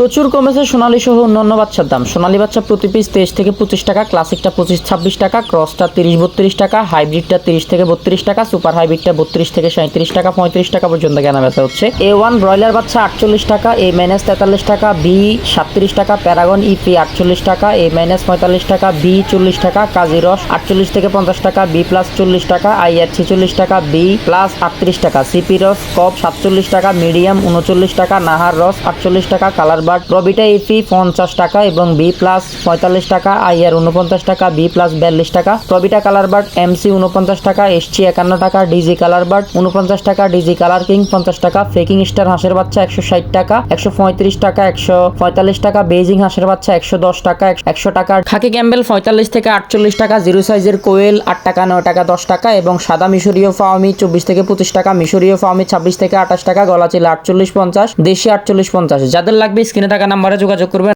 প্রচুর কমেছে সোনালী সহ অন্যান্য বাচ্চার দাম। সোনালী বাচ্চা প্রতি পিস তেইশ থেকে পঁচিশ টাকা, ক্লাসিকটা পঁচিশ, ছাব্বিশ টাকা ক্রসটা তিরিশ, বত্রিশ টাকা হাইব্রিডটা তিরিশ থেকে বত্রিশ টাকা সুপার হাইব্রিডটা বত্রিশ থেকে সাঁত্রিশ টাকা, পঁয়ত্রিশ টাকা পর্যন্ত কেনা বেচা হচ্ছে। এ ওয়ান ব্রয়লার বাচ্চা আটচল্লিশ টাকা এ মাইনাস তেতাল্লিশ টাকা বি সাতত্রিশ টাকা প্যারাগন ইপি আটচল্লিশ টাকা এ মাইনাস পঁয়তাল্লিশ টাকা বি চল্লিশ টাকা কাজী রস আটচল্লিশ থেকে পঞ্চাশ টাকা বি প্লাস চল্লিশ টাকা আইআর ছেচল্লিশ টাকা বি প্লাস আটত্রিশ টাকা সিপি রস কপ সাতচল্লিশ টাকা মিডিয়াম উনচল্লিশ টাকা নাহার রস আটচল্লিশ টাকা কালার বার্ড রবিটা ইপি পঞ্চাশ টাকা এবং বি প্লাস পঁয়তাল্লিশ টাকা আই আর উনপঞ্চাশ টাকা বি প্লাস বিয়াল্লিশ টাকা। প্রবিটা কালার বার্ড এমসি উনপঞ্চাশ টাকা এসছি একান্ন টাকা ডিজি কালার বাট উনপঞ্চাশ টাকা ডিজি কালার কিং পঞ্চাশ টাকা ফেকিং স্টার হাঁসের বাচ্চা একশো ষাট টাকা, একশো পঁয়ত্রিশ টাকা, একশো পঁয়তাল্লিশ টাকা বেজিং হাঁসের বাচ্চা একশো দশ টাকা, একশো টাকা, খাকি ক্যাম্বেল পঁয়তাল্লিশ থেকে আটচল্লিশ টাকা জিরো সাইজের কোয়েল আট টাকা, নয় টাকা, দশ টাকা এবং সাদা মিশরীয় ফাওমি চব্বিশ থেকে পঁচিশ টাকা, মিশরীয় ফাওমি ছাব্বিশ থেকে আঠাশ টাকা গলা চিলা আটচল্লিশ পঞ্চাশ, দেশি আটচল্লিশ পঞ্চাশ। যাদের লাগবে স্ক্রিনে থাকা নাম্বারে যোগাযোগ করবেন।